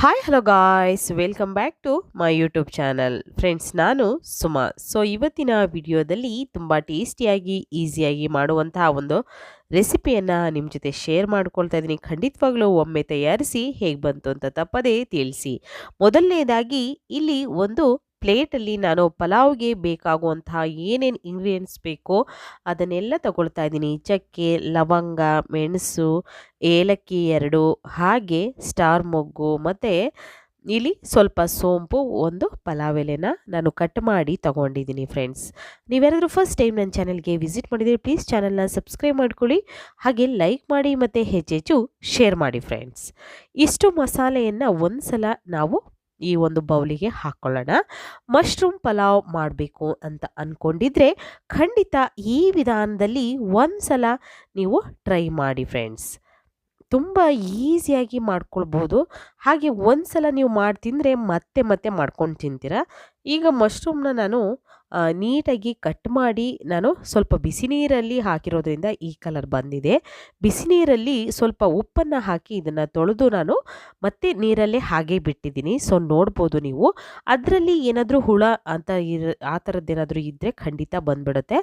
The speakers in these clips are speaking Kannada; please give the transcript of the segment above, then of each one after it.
Hi hello guys welcome back to my YouTube channel friends ನಾನು ಸುಮಾ. ಸೊ ಇವತ್ತಿನ ವಿಡಿಯೋದಲ್ಲಿ ತುಂಬ ಟೇಸ್ಟಿಯಾಗಿ ಈಸಿಯಾಗಿ ಮಾಡುವಂತಹ ಒಂದು ರೆಸಿಪಿಯನ್ನು ನಿಮ್ಮ ಜೊತೆ ಶೇರ್ ಮಾಡ್ಕೊಳ್ತಾ ಇದ್ದೀನಿ. ಖಂಡಿತವಾಗ್ಲೂ ಒಮ್ಮೆ ತಯಾರಿಸಿ ಹೇಗೆ ಬಂತು ಅಂತ ತಪ್ಪದೇ ತಿಳಿಸಿ. ಮೊದಲನೇದಾಗಿ, ಇಲ್ಲಿ ಒಂದು ಪ್ಲೇಟಲ್ಲಿ ನಾನು ಪಲಾವ್ಗೆ ಬೇಕಾಗುವಂತಹ ಏನೇನು ಇಂಗ್ರೀಡಿಯೆಂಟ್ಸ್ ಬೇಕೋ ಅದನ್ನೆಲ್ಲ ತಗೊಳ್ತಾ ಇದ್ದೀನಿ. ಚಕ್ಕೆ, ಲವಂಗ, ಮೆಣಸು, ಏಲಕ್ಕಿ ಎರಡು, ಹಾಗೆ ಸ್ಟಾರ್ ಮೊಗ್ಗು ಮತ್ತು ಇಲ್ಲಿ ಸ್ವಲ್ಪ ಸೋಂಪು ಒಂದು ಪಲಾವ್ ಎಲೆನ ನಾನು ಕಟ್ ಮಾಡಿ ತಗೊಂಡಿದ್ದೀನಿ ಫ್ರೆಂಡ್ಸ್ ನೀವ್ಯಾರಾದರೂ ಫಸ್ಟ್ ಟೈಮ್ ನನ್ನ ಚಾನಲ್ಗೆ ವಿಸಿಟ್ ಮಾಡಿದರೆ ಪ್ಲೀಸ್ ಚಾನಲ್ನ ಸಬ್ಸ್ಕ್ರೈಬ್ ಮಾಡ್ಕೊಳ್ಳಿ, ಹಾಗೆ ಲೈಕ್ ಮಾಡಿ ಮತ್ತು ಹೆಚ್ಚೆಚ್ಚು ಶೇರ್ ಮಾಡಿ ಫ್ರೆಂಡ್ಸ್ ಇಷ್ಟು ಮಸಾಲೆಯನ್ನು ಒಂದು ಸಲ ನಾವು ಈ ಒಂದು ಬೌಲಿಗೆ ಹಾಕ್ಕೊಳ್ಳೋಣ ಮಶ್ರೂಮ್ ಪಲಾವ್ ಮಾಡಬೇಕು ಅಂತ ಅಂದ್ಕೊಂಡಿದ್ರೆ ಖಂಡಿತ ಈ ವಿಧಾನದಲ್ಲಿ ಒಂದು ಸಲ ನೀವು ಟ್ರೈ ಮಾಡಿ ಫ್ರೆಂಡ್ಸ್. ತುಂಬ ಈಸಿಯಾಗಿ ಮಾಡ್ಕೊಳ್ಬೋದು. ಹಾಗೆ ಒಂದು ಸಲ ನೀವು ಮಾಡಿ ತಿಂದರೆ ಮತ್ತೆ ಮತ್ತೆ ಮಾಡ್ಕೊಂಡು ತಿಂತೀರ. ಈಗ ಮಶ್ರೂಮ್ನ ನಾನು ನೀಟಾಗಿ ಕಟ್ ಮಾಡಿ ನಾನು ಸ್ವಲ್ಪ ಬಿಸಿ ನೀರಲ್ಲಿ ಹಾಕಿರೋದ್ರಿಂದ ಈ ಕಲರ್ ಬಂದಿದೆ. ಬಿಸಿ ನೀರಲ್ಲಿ ಸ್ವಲ್ಪ ಉಪ್ಪನ್ನು ಹಾಕಿ ಇದನ್ನು ತೊಳೆದು ನಾನು ಮತ್ತೆ ನೀರಲ್ಲೇ ಹಾಗೆ ಬಿಟ್ಟಿದ್ದೀನಿ. ಸೊ, ನೋಡ್ಬೋದು ನೀವು. ಅದರಲ್ಲಿ ಏನಾದರೂ ಹುಳ ಅಂತ ಆ ಥರದ್ದೇನಾದರೂ ಇದ್ದರೆ ಖಂಡಿತ ಬಂದ್ಬಿಡುತ್ತೆ.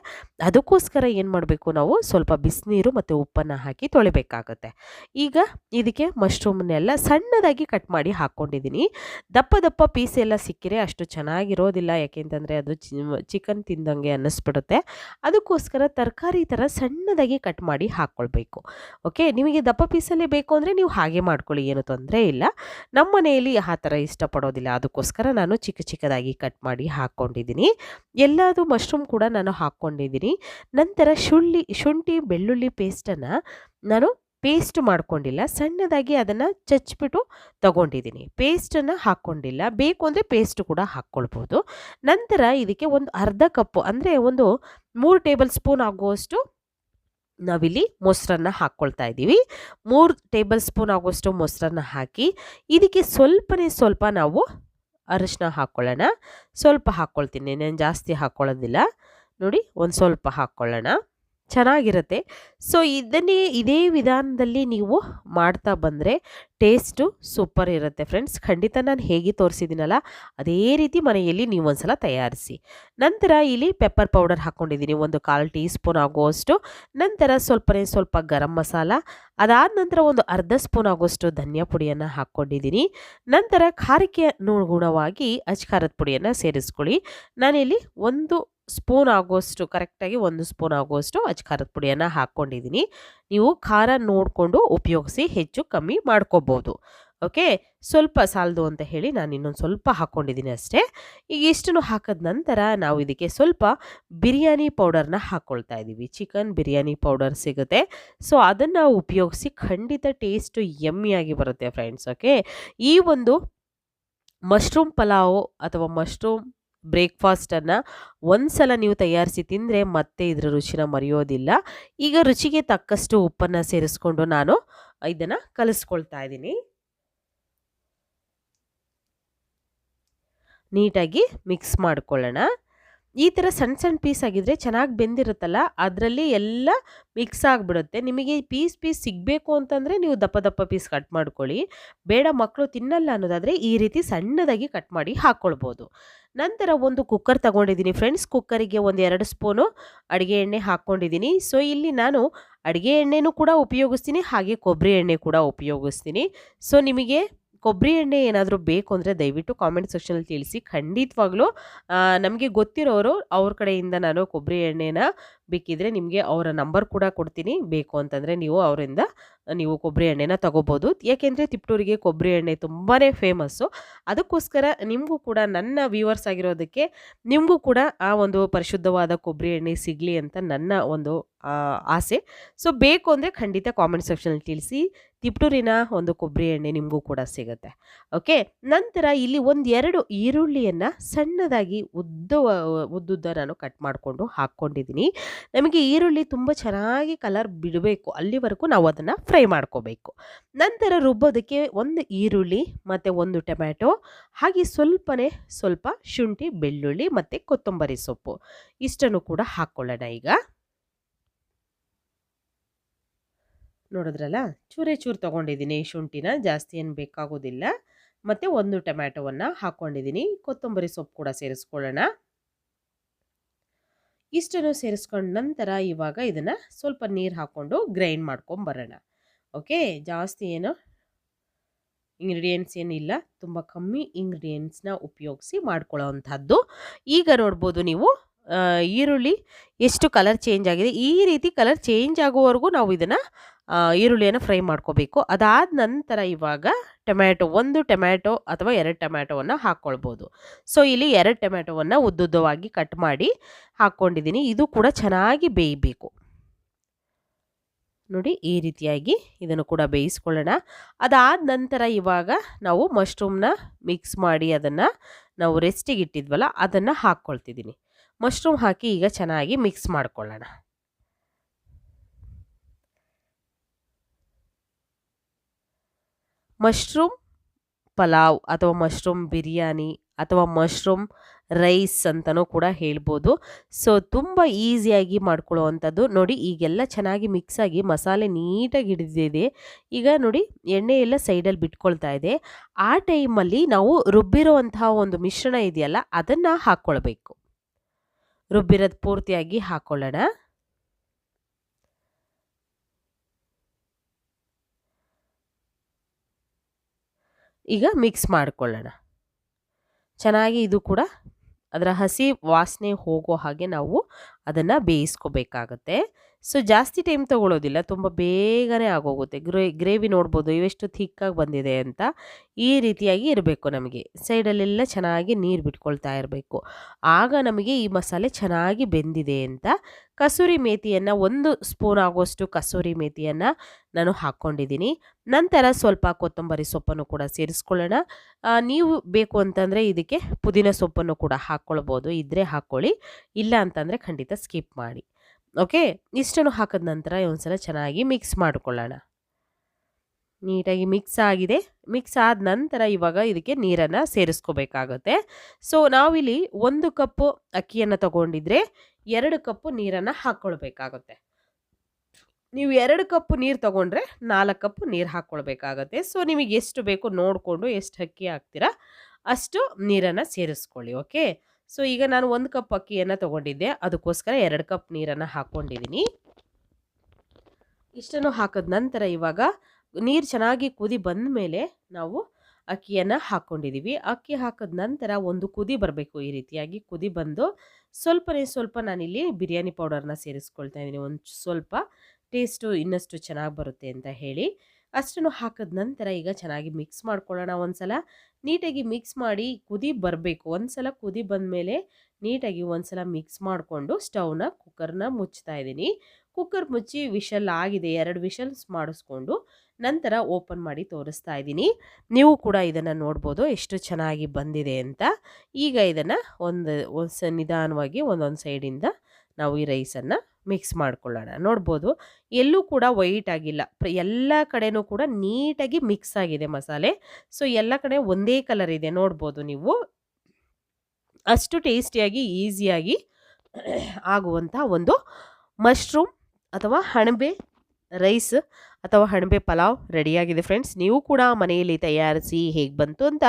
ಅದಕ್ಕೋಸ್ಕರ ಏನು ಮಾಡಬೇಕು ನಾವು? ಸ್ವಲ್ಪ ಬಿಸಿನೀರು ಮತ್ತು ಉಪ್ಪನ್ನು ಹಾಕಿ ತೊಳಿಬೇಕಾಗತ್ತೆ. ಈಗ ಇದಕ್ಕೆ ಮಶ್ರೂಮ್ನೆಲ್ಲ ಸಣ್ಣದಾಗಿ ಕಟ್ ಮಾಡಿ ಹಾಕ್ಕೊಂಡಿದ್ದೀನಿ ದಪ್ಪ ದಪ್ಪ ಪೀಸ್ ಎಲ್ಲ ಸಿಕ್ಕಿರೆ ಅಷ್ಟು ಚೆನ್ನಾಗಿರೋದಿಲ್ಲ. ಯಾಕೆಂತಂದರೆ ಅದು ಚಿಕನ್ ತಿಂದಂಗೆ ಅನ್ನಿಸ್ಬಿಡುತ್ತೆ. ಅದಕ್ಕೋಸ್ಕರ ತರಕಾರಿ ಥರ ಸಣ್ಣದಾಗಿ ಕಟ್ ಮಾಡಿ ಹಾಕ್ಕೊಳ್ಬೇಕು. ಓಕೆ, ನಿಮಗೆ ದಪ್ಪ ಪೀಸಲ್ಲೇ ಬೇಕು ಅಂದರೆ ನೀವು ಹಾಗೆ ಮಾಡ್ಕೊಳ್ಳಿ, ಏನು ತೊಂದರೆ ಇಲ್ಲ. ನಮ್ಮ ಮನೆಯಲ್ಲಿ ಆ ಥರ ಇಷ್ಟಪಡೋದಿಲ್ಲ. ಅದಕ್ಕೋಸ್ಕರ ನಾನು ಚಿಕ್ಕ ಚಿಕ್ಕದಾಗಿ ಕಟ್ ಮಾಡಿ ಹಾಕ್ಕೊಂಡಿದ್ದೀನಿ. ಎಲ್ಲದು ಮಶ್ರೂಮ್ ಕೂಡ ನಾನು ಹಾಕ್ಕೊಂಡಿದ್ದೀನಿ. ನಂತರ ಶುಳ್ಳಿ, ಶುಂಠಿ, ಬೆಳ್ಳುಳ್ಳಿ ಪೇಸ್ಟನ್ನು ನಾನು ಪೇಸ್ಟ್ ಮಾಡ್ಕೊಂಡಿಲ್ಲ, ಸಣ್ಣದಾಗಿ ಅದನ್ನು ಚಚ್ಬಿಟ್ಟು ತಗೊಂಡಿದ್ದೀನಿ ಪೇಸ್ಟನ್ನು ಹಾಕ್ಕೊಂಡಿಲ್ಲ. ಬೇಕು ಅಂದರೆ ಪೇಸ್ಟ್ ಕೂಡ ಹಾಕ್ಕೊಳ್ಬೋದು. ನಂತರ ಇದಕ್ಕೆ ಒಂದು ಅರ್ಧ ಕಪ್ಪು, ಅಂದರೆ ಒಂದು ಮೂರು ಟೇಬಲ್ ಸ್ಪೂನ್ ಆಗುವಷ್ಟು ನಾವಿಲ್ಲಿ ಮೊಸರನ್ನ ಹಾಕ್ಕೊಳ್ತಾ ಇದ್ದೀವಿ. ಮೂರು ಟೇಬಲ್ ಸ್ಪೂನ್ ಆಗುವಷ್ಟು ಮೊಸರನ್ನ ಹಾಕಿ, ಇದಕ್ಕೆ ಸ್ವಲ್ಪನೇ ಸ್ವಲ್ಪ ನಾವು ಅರಿಶಿನ ಹಾಕ್ಕೊಳ್ಳೋಣ. ಸ್ವಲ್ಪ ಹಾಕ್ಕೊಳ್ತೀನಿ. ನಾನು ಜಾಸ್ತಿ ಹಾಕ್ಕೊಳ್ಳೋದಿಲ್ಲ. ನೋಡಿ, ಒಂದು ಸ್ವಲ್ಪ ಹಾಕ್ಕೊಳ್ಳೋಣ. ಚೆನ್ನಾಗಿರುತ್ತೆ. ಸೊ ಇದನ್ನೇ, ಇದೇ ವಿಧಾನದಲ್ಲಿ ನೀವು ಮಾಡ್ತಾ ಬಂದರೆ ಟೇಸ್ಟು ಸೂಪರ್ ಇರುತ್ತೆ ಫ್ರೆಂಡ್ಸ್. ಖಂಡಿತ ನಾನು ಹೇಗೆ ತೋರಿಸಿದ್ದೀನಲ್ಲ, ಅದೇ ರೀತಿ ಮನೆಯಲ್ಲಿ ನೀವು ಒಂದ್ಸಲ ತಯಾರಿಸಿ. ನಂತರ ಇಲ್ಲಿ ಪೆಪ್ಪರ್ ಪೌಡರ್ ಹಾಕ್ಕೊಂಡಿದ್ದೀನಿ ಒಂದು ಕಾಲು ಟೀ ಸ್ಪೂನ್ ಆಗುವಷ್ಟು. ನಂತರ ಸ್ವಲ್ಪನೇ ಸ್ವಲ್ಪ ಗರಂ ಮಸಾಲ, ಅದಾದ ನಂತರ ಒಂದು ಅರ್ಧ ಸ್ಪೂನ್ ಆಗುವಷ್ಟು ಧನಿಯಾ ಪುಡಿಯನ್ನು ಹಾಕ್ಕೊಂಡಿದ್ದೀನಿ ನಂತರ ಖಾರಕ್ಕೆ ಅನುಗುಣವಾಗಿ ಅಚ್ಕಾರದ ಪುಡಿಯನ್ನು ಸೇರಿಸ್ಕೊಳ್ಳಿ. ನಾನಿಲ್ಲಿ ಒಂದು ಸ್ಪೂನ್ ಆಗೋಷ್ಟು ಕರೆಕ್ಟಾಗಿ ಒಂದು ಸ್ಪೂನ್ ಆಗೋಷ್ಟು ಆಗುವಷ್ಟು ಖಾರದ ಪುಡಿಯನ್ನು ಹಾಕ್ಕೊಂಡಿದ್ದೀನಿ ನೀವು ಖಾರ ನೋಡಿಕೊಂಡು ಉಪಯೋಗಿಸಿ ಹೆಚ್ಚು ಕಮ್ಮಿ ಮಾಡ್ಕೋಬೋದು. ಓಕೆ? ಸ್ವಲ್ಪ ಸಾಲದು ಅಂತ ಹೇಳಿ ನಾನು ಇನ್ನೊಂದು ಸ್ವಲ್ಪ ಹಾಕ್ಕೊಂಡಿದ್ದೀನಿ ಅಷ್ಟೇ. ಈಗ ಇಷ್ಟನ್ನು ಹಾಕಿದ ನಂತರ ನಾವು ಇದಕ್ಕೆ ಸ್ವಲ್ಪ ಬಿರಿಯಾನಿ ಪೌಡರ್ನ ಹಾಕ್ಕೊಳ್ತಾ ಇದ್ದೀವಿ ಚಿಕನ್ ಬಿರಿಯಾನಿ ಪೌಡರ್ ಸಿಗುತ್ತೆ. ಸೊ, ಅದನ್ನು ಉಪಯೋಗಿಸಿ ಖಂಡಿತ ಟೇಸ್ಟು ಯಮ್ಮಿಯಾಗಿ ಬರುತ್ತೆ ಫ್ರೆಂಡ್ಸ್, ಓಕೆ? ಈ ಒಂದು ಮಶ್ರೂಮ್ ಪಲಾವು ಅಥವಾ ಮಶ್ರೂಮ್ ಬ್ರೇಕ್ಫಾಸ್ಟನ್ನು ಒಂದು ಸಲ ನೀವು ತಯಾರಿಸಿ ತಿಂದರೆ ಮತ್ತೆ ಇದರ ರುಚಿನ ಮರೆಯೋದಿಲ್ಲ. ಈಗ ರುಚಿಗೆ ತಕ್ಕಷ್ಟು ಉಪ್ಪನ್ನು ಸೇರಿಸ್ಕೊಂಡು ನಾನು ಇದನ್ನು ಕಲಿಸ್ಕೊಳ್ತಾ ಇದ್ದೀನಿ. ನೀಟಾಗಿ ಮಿಕ್ಸ್ ಮಾಡ್ಕೊಳ್ಳೋಣ. ಈ ಥರ ಸಣ್ಣ ಸಣ್ಣ ಪೀಸ್ ಆಗಿದ್ರೆ ಚೆನ್ನಾಗಿ ಬೆಂದಿರುತ್ತಲ್ಲ, ಅದರಲ್ಲಿ ಎಲ್ಲ ಮಿಕ್ಸ್ ಆಗಿಬಿಡುತ್ತೆ. ನಿಮಗೆ ಪೀಸ್ ಪೀಸ್ ಸಿಗಬೇಕು ಅಂತಂದರೆ ನೀವು ದಪ್ಪ ದಪ್ಪ ಪೀಸ್ ಕಟ್ ಮಾಡ್ಕೊಳ್ಳಿ. ಬೇಡ ಮಕ್ಕಳು ತಿನ್ನಲ್ಲ ಅನ್ನೋದಾದರೆ ಈ ರೀತಿ ಸಣ್ಣದಾಗಿ ಕಟ್ ಮಾಡಿ ಹಾಕ್ಕೊಳ್ಬೋದು ನಂತರ ಒಂದು ಕುಕ್ಕರ್ ತಗೊಂಡಿದ್ದೀನಿ ಫ್ರೆಂಡ್ಸ್ ಕುಕ್ಕರಿಗೆ ಒಂದು ಎರಡು ಸ್ಪೂನು ಅಡುಗೆ ಎಣ್ಣೆ ಹಾಕ್ಕೊಂಡಿದ್ದೀನಿ ಸೊ ಇಲ್ಲಿ ನಾನು ಅಡುಗೆ ಎಣ್ಣೆನೂ ಕೂಡ ಉಪಯೋಗಿಸ್ತೀನಿ, ಹಾಗೆ ಕೊಬ್ಬರಿ ಎಣ್ಣೆ ಕೂಡ ಉಪಯೋಗಿಸ್ತೀನಿ. ಸೊ ನಿಮಗೆ ಕೊಬ್ಬರಿ ಎಣ್ಣೆ ಏನಾದರೂ ಬೇಕು ಅಂದರೆ ದಯವಿಟ್ಟು ಕಾಮೆಂಟ್ ಸೆಕ್ಷನಲ್ಲಿ ತಿಳಿಸಿ. ಖಂಡಿತವಾಗ್ಲೂ ನಮಗೆ ಗೊತ್ತಿರೋರು ಅವ್ರ ಕಡೆಯಿಂದ ನಾನು ಕೊಬ್ಬರಿ ಎಣ್ಣೆನ ಬೇಕಿದ್ರೆ ನಿಮಗೆ ಅವರ ನಂಬರ್ ಕೂಡ ಕೊಡ್ತೀನಿ. ಬೇಕು ಅಂತಂದರೆ ನೀವು ಅವರಿಂದ ನೀವು ಕೊಬ್ಬರಿ ಎಣ್ಣೆನ ತಗೋಬೋದು. ಯಾಕೆಂದರೆ ತಿಪ್ಟೂರಿಗೆ ಕೊಬ್ಬರಿ ಎಣ್ಣೆ ತುಂಬಾ ಫೇಮಸ್ಸು. ಅದಕ್ಕೋಸ್ಕರ ನಿಮಗೂ ಕೂಡ ನನ್ನ ವ್ಯೂವರ್ಸ್ ಆಗಿರೋದಕ್ಕೆ ನಿಮಗೂ ಕೂಡ ಆ ಒಂದು ಪರಿಶುದ್ಧವಾದ ಕೊಬ್ಬರಿ ಎಣ್ಣೆ ಸಿಗಲಿ ಅಂತ ನನ್ನ ಒಂದು ಆಸೆ. ಸೊ, ಬೇಕು ಅಂದರೆ ಖಂಡಿತ ಕಾಮೆಂಟ್ ಸೆಕ್ಷನಲ್ಲಿ ತಿಳಿಸಿ. ತಿಪ್ಟೂರಿನ ಒಂದು ಕೊಬ್ಬರಿ ಎಣ್ಣೆ ನಿಮಗೂ ಕೂಡ ಸಿಗುತ್ತೆ. ಓಕೆ ನಂತರ ಇಲ್ಲಿ ಒಂದು ಎರಡು ಈರುಳ್ಳಿಯನ್ನು ಸಣ್ಣದಾಗಿ ಉದ್ದ, ಉದ್ದುದ್ದ ನಾನು ಕಟ್ ಮಾಡಿಕೊಂಡು ಹಾಕ್ಕೊಂಡಿದ್ದೀನಿ. ನಮಗೆ ಈರುಳ್ಳಿ ತುಂಬ ಚೆನ್ನಾಗಿ ಕಲರ್ ಬಿಡಬೇಕು. ಅಲ್ಲಿವರೆಗೂ ನಾವು ಅದನ್ನು ಫ್ರೈ ಮಾಡ್ಕೋಬೇಕು. ನಂತರ ರುಬ್ಬೋದಕ್ಕೆ ಒಂದು ಈರುಳ್ಳಿ ಮತ್ತು ಒಂದು ಟೊಮ್ಯಾಟೊ, ಹಾಗೆ ಸ್ವಲ್ಪನೇ ಸ್ವಲ್ಪ ಶುಂಠಿ, ಬೆಳ್ಳುಳ್ಳಿ ಮತ್ತು ಕೊತ್ತಂಬರಿ ಸೊಪ್ಪು. ಇಷ್ಟನ್ನು ಕೂಡ ಹಾಕ್ಕೊಳ್ಳೋಣ ಈಗ. ನೋಡಿದ್ರಲ್ಲ, ಚೂರೇ ಚೂರು ತೊಗೊಂಡಿದ್ದೀನಿ. ಶುಂಠಿನ ಜಾಸ್ತಿ ಏನು ಬೇಕಾಗೋದಿಲ್ಲ. ಮತ್ತು ಒಂದು ಟೊಮ್ಯಾಟೊವನ್ನು ಹಾಕ್ಕೊಂಡಿದ್ದೀನಿ ಕೊತ್ತಂಬರಿ ಸೊಪ್ಪು ಕೂಡ ಸೇರಿಸ್ಕೊಳ್ಳೋಣ. ಇಷ್ಟನ್ನು ಸೇರಿಸ್ಕೊಂಡ ನಂತರ ಇವಾಗ ಇದನ್ನು ಸ್ವಲ್ಪ ನೀರು ಹಾಕ್ಕೊಂಡು ಗ್ರೈಂಡ್ ಮಾಡ್ಕೊಂಬರೋಣ ಓಕೆ, ಜಾಸ್ತಿ ಏನು ಇಂಗ್ರೀಡಿಯೆಂಟ್ಸ್ ಏನಿಲ್ಲ. ತುಂಬ ಕಮ್ಮಿ ಇಂಗ್ರೀಡಿಯೆಂಟ್ಸ್ನ ಉಪಯೋಗಿಸಿ ಮಾಡ್ಕೊಳ್ಳೋ ಅಂಥದ್ದು. ಈಗ ನೋಡ್ಬೋದು ನೀವು ಈರುಳ್ಳಿ ಎಷ್ಟು ಕಲರ್ ಚೇಂಜ್ ಆಗಿದೆ. ಈ ರೀತಿ ಕಲರ್ ಚೇಂಜ್ ಆಗುವವರೆಗೂ ನಾವು ಇದನ್ನು ಈರುಳ್ಳಿಯನ್ನು ಫ್ರೈ ಮಾಡ್ಕೋಬೇಕು. ಅದಾದ ನಂತರ ಇವಾಗ ಟೊಮ್ಯಾಟೊ, ಒಂದು ಟೊಮ್ಯಾಟೊ ಅಥವಾ ಎರಡು ಟೊಮ್ಯಾಟೊವನ್ನು ಹಾಕ್ಕೊಳ್ಬೋದು. ಸೊ, ಇಲ್ಲಿ ಎರಡು ಟೊಮ್ಯಾಟೊವನ್ನು ಉದ್ದುದ್ದವಾಗಿ ಕಟ್ ಮಾಡಿ ಹಾಕ್ಕೊಂಡಿದ್ದೀನಿ. ಇದು ಕೂಡ ಚೆನ್ನಾಗಿ ಬೇಯಬೇಕು. ನೋಡಿ ಈ ರೀತಿಯಾಗಿ ಇದನ್ನು ಕೂಡ ಬೇಯಿಸ್ಕೊಳ್ಳೋಣ. ಅದಾದ ನಂತರ ಇವಾಗ ನಾವು ಮಶ್ರೂಮ್ನ ಮಿಕ್ಸ್ ಮಾಡಿ ಅದನ್ನು ನಾವು ರೆಸ್ಟಿಗೆ ಇಟ್ಟಿದ್ವಲ್ಲ ಅದನ್ನು ಹಾಕ್ಕೊಳ್ತಿದ್ದೀನಿ. ಮಶ್ರೂಮ್ ಹಾಕಿ ಈಗ ಚೆನ್ನಾಗಿ ಮಿಕ್ಸ್ ಮಾಡ್ಕೊಳ್ಳೋಣ. ಮಶ್ರೂಮ್ ಪಲಾವ್ ಅಥವಾ ಮಶ್ರೂಮ್ ಬಿರಿಯಾನಿ ಅಥವಾ ಮಶ್ರೂಮ್ ರೈಸ್ ಅಂತಲೂ ಕೂಡ ಹೇಳ್ಬೋದು. ಸೊ ತುಂಬ ಈಸಿಯಾಗಿ ಮಾಡ್ಕೊಳ್ಳೋವಂಥದ್ದು. ನೋಡಿ, ಈಗೆಲ್ಲ ಚೆನ್ನಾಗಿ ಮಿಕ್ಸ್ ಆಗಿ ಮಸಾಲೆ ನೀಟಾಗಿ ಹಿಡಿದಿದೆ. ಈಗ ನೋಡಿ, ಎಣ್ಣೆ ಎಲ್ಲ ಸೈಡಲ್ಲಿ ಬಿಟ್ಕೊಳ್ತಾ ಇದೆ. ಆ ಟೈಮಲ್ಲಿ ನಾವು ರುಬ್ಬಿರುವಂತಹ ಒಂದು ಮಿಶ್ರಣ ಇದೆಯಲ್ಲ, ಅದನ್ನು ಹಾಕ್ಕೊಳ್ಬೇಕು. ರುಬ್ಬಿರೋದು ಪೂರ್ತಿಯಾಗಿ ಹಾಕ್ಕೊಳ್ಳೋಣ. ಈಗ ಮಿಕ್ಸ್ ಮಾಡ್ಕೊಳ್ಳೋಣ. ಚೆನ್ನಾಗಿ ಇದು ಕೂಡ ಅದರ ಹಸಿ ವಾಸನೆ ಹೋಗೋ ಹಾಗೆ ನಾವು ಅದನ್ನು ಬೇಯಿಸ್ಕೋಬೇಕಾಗತ್ತೆ. ಸೊ ಜಾಸ್ತಿ ಟೈಮ್ ತೊಗೊಳ್ಳೋದಿಲ್ಲ ತುಂಬ ಬೇಗನೆ ಆಗೋಗುತ್ತೆ. ಗ್ರೇ, ಗ್ರೇವಿ ನೋಡ್ಬೋದು, ಇವೆಷ್ಟು ಥಿಕ್ಕಾಗಿ ಬಂದಿದೆ ಅಂತ ಈ ರೀತಿಯಾಗಿ ಇರಬೇಕು ನಮಗೆ. ಸೈಡಲ್ಲೆಲ್ಲ ಚೆನ್ನಾಗಿ ನೀರು ಬಿಟ್ಕೊಳ್ತಾ ಇರಬೇಕು. ಆಗ ನಮಗೆ ಈ ಮಸಾಲೆ ಚೆನ್ನಾಗಿ ಬೆಂದಿದೆ ಅಂತ ಕಸೂರಿ ಮೇಥಿಯನ್ನು ಒಂದು ಸ್ಪೂನ್ ಆಗೋಷ್ಟು ಕಸೂರಿ ಮೇತಿಯನ್ನು ನಾನು ಹಾಕ್ಕೊಂಡಿದ್ದೀನಿ. ನಂತರ ಸ್ವಲ್ಪ ಕೊತ್ತಂಬರಿ ಸೊಪ್ಪನ್ನು ಕೂಡ ಸೇರಿಸ್ಕೊಳ್ಳೋಣ. ನೀವು ಬೇಕು ಅಂತಂದರೆ ಇದಕ್ಕೆ ಪುದೀನ ಸೊಪ್ಪನ್ನು ಕೂಡ ಹಾಕ್ಕೊಳ್ಬೋದು. ಇದ್ದರೆ ಹಾಕ್ಕೊಳ್ಳಿ. ಇಲ್ಲ ಅಂತಂದರೆ ಖಂಡಿತ ಸ್ಕಿಪ್ ಮಾಡಿ. ಓಕೆ, ಇಷ್ಟನ್ನು ಹಾಕಿದ ನಂತರ ಒಂದ್ಸಲ ಚೆನ್ನಾಗಿ ಮಿಕ್ಸ್ ಮಾಡಿಕೊಳ್ಳೋಣ. ನೀಟಾಗಿ ಮಿಕ್ಸ್ ಆಗಿದೆ. ಮಿಕ್ಸ್ ಆದ ನಂತರ ಇವಾಗ ಇದಕ್ಕೆ ನೀರನ್ನು ಸೇರಿಸ್ಕೋಬೇಕಾಗುತ್ತೆ. ಸೊ ನಾವಿಲ್ಲಿ ಒಂದು ಕಪ್ಪು ಅಕ್ಕಿಯನ್ನು ತಗೊಂಡಿದ್ರೆ ಎರಡು ಕಪ್ಪು ನೀರನ್ನು ಹಾಕ್ಕೊಳ್ಬೇಕಾಗುತ್ತೆ. ನೀವು ಎರಡು ಕಪ್ಪು ನೀರು ತಗೊಂಡ್ರೆ ನಾಲ್ಕು ಕಪ್ಪು ನೀರು ಹಾಕ್ಕೊಳ್ಬೇಕಾಗತ್ತೆ. ಸೊ ನಿಮಗೆ ಎಷ್ಟು ಬೇಕು ನೋಡಿಕೊಂಡು ಎಷ್ಟು ಅಕ್ಕಿ ಹಾಕ್ತೀರಾ ಅಷ್ಟು ನೀರನ್ನು ಸೇರಿಸ್ಕೊಳ್ಳಿ, ಓಕೆ? ಸೊ, ಈಗ ನಾನು ಒಂದು ಕಪ್ ಅಕ್ಕಿಯನ್ನು ತಗೊಂಡಿದ್ದೆ. ಅದಕ್ಕೋಸ್ಕರ ಎರಡು ಕಪ್ ನೀರನ್ನು ಹಾಕ್ಕೊಂಡಿದ್ದೀನಿ ಇಷ್ಟನ್ನು ಹಾಕಿದ ನಂತರ ಇವಾಗ ನೀರು ಚೆನ್ನಾಗಿ ಕುದಿ ಬಂದ ಮೇಲೆ ನಾವು ಅಕ್ಕಿಯನ್ನು ಹಾಕ್ಕೊಂಡಿದ್ದೀವಿ ಅಕ್ಕಿ ಹಾಕಿದ ನಂತರ ಒಂದು ಕುದಿ ಬರಬೇಕು ಈ ರೀತಿಯಾಗಿ ಕುದಿ ಬಂದು ಸ್ವಲ್ಪನೇ ಸ್ವಲ್ಪ ನಾನಿಲ್ಲಿ ಬಿರಿಯಾನಿ ಪೌಡರ್ನ ಸೇರಿಸ್ಕೊಳ್ತಾ ಇದ್ದೀನಿ ಒಂದು ಸ್ವಲ್ಪ ಟೇಸ್ಟು ಇನ್ನಷ್ಟು ಚೆನ್ನಾಗಿ ಬರುತ್ತೆ ಅಂತ ಹೇಳಿ. ಅಷ್ಟನ್ನು ಹಾಕಿದ ನಂತರ ಈಗ ಚೆನ್ನಾಗಿ ಮಿಕ್ಸ್ ಮಾಡ್ಕೊಳ್ಳೋಣ ಒಂದ್ಸಲ. ನೀಟಾಗಿ ಮಿಕ್ಸ್ ಮಾಡಿ ಕುದಿ ಬರಬೇಕು. ಒಂದ್ಸಲ ಕುದಿ ಬಂದಮೇಲೆ ನೀಟಾಗಿ ಒಂದ್ಸಲ ಮಿಕ್ಸ್ ಮಾಡಿಕೊಂಡು ಸ್ಟವ್ನ ಕುಕ್ಕರ್ನ ಮುಚ್ತಾ ಇದ್ದೀನಿ. ಕುಕ್ಕರ್ ಮುಚ್ಚಿ ವಿಷಲ್ ಆಗಿದೆ. ಎರಡು ವಿಷಲ್ಸ್ ಮಾಡಿಸ್ಕೊಂಡು ನಂತರ ಓಪನ್ ಮಾಡಿ ತೋರಿಸ್ತಾ ಇದ್ದೀನಿ. ನೀವು ಕೂಡ ಇದನ್ನು ನೋಡ್ಬೋದು ಎಷ್ಟು ಚೆನ್ನಾಗಿ ಬಂದಿದೆ ಅಂತ. ಈಗ ಇದನ್ನು ಒಂದು ಒಂದು ನಿಧಾನವಾಗಿ ಒಂದೊಂದು ಸೈಡಿಂದ ನಾವು ಈ ರೈಸನ್ನು ಮಿಕ್ಸ್ ಮಾಡ್ಕೊಳ್ಳೋಣ. ನೋಡ್ಬೋದು, ಎಲ್ಲೂ ಕೂಡ ವೈಟ್ ಆಗಿಲ್ಲ. ಎಲ್ಲ ಕಡೆನೂ ಕೂಡ ನೀಟಾಗಿ ಮಿಕ್ಸ್ ಆಗಿದೆ ಮಸಾಲೆ. ಸೊ, ಎಲ್ಲ ಕಡೆ ಒಂದೇ ಕಲರ್ ಇದೆ, ನೋಡ್ಬೋದು ನೀವು. ಅಷ್ಟು ಟೇಸ್ಟಿಯಾಗಿ, ಈಸಿಯಾಗಿ ಆಗುವಂಥ ಒಂದು ಮಶ್ರೂಮ್ ಅಥವಾ ಹಣಬೆ ರೈಸ್ ಅಥವಾ ಹಣಬೆ ಪಲಾವ್ ರೆಡಿಯಾಗಿದೆ ಫ್ರೆಂಡ್ಸ್. ನೀವು ಕೂಡ ಮನೆಯಲ್ಲಿ ತಯಾರಿಸಿ ಹೇಗೆ ಬಂತು ಅಂತ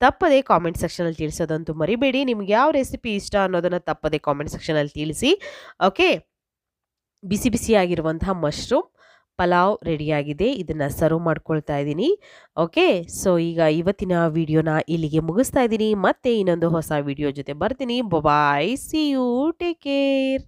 ತಪ್ಪದೆ ಕಾಮೆಂಟ್ ಸೆಕ್ಷನಲ್ಲಿ ತಿಳಿಸೋದಂತೂ ಮರಿಬೇಡಿ. ನಿಮ್ಗೆ ಯಾವ ರೆಸಿಪಿ ಇಷ್ಟ ಅನ್ನೋದನ್ನು ತಪ್ಪದೆ ಕಾಮೆಂಟ್ ಸೆಕ್ಷನಲ್ಲಿ ತಿಳಿಸಿ. ಓಕೆ? ಬಿಸಿ ಬಿಸಿಯಾಗಿರುವಂತಹ ಮಶ್ರೂಮ್ ಪಲಾವ್ ರೆಡಿಯಾಗಿದೆ. ಇದನ್ನು ಸರ್ವ್ ಮಾಡ್ಕೊಳ್ತಾ ಇದ್ದೀನಿ. ಓಕೆ, ಸೊ ಈಗ ಇವತ್ತಿನ ವಿಡಿಯೋನ ಇಲ್ಲಿಗೆ ಮುಗಿಸ್ತಾ ಇದ್ದೀನಿ. ಮತ್ತೆ ಇನ್ನೊಂದು ಹೊಸ ವಿಡಿಯೋ ಜೊತೆ ಬರ್ತೀನಿ. Bye see you take care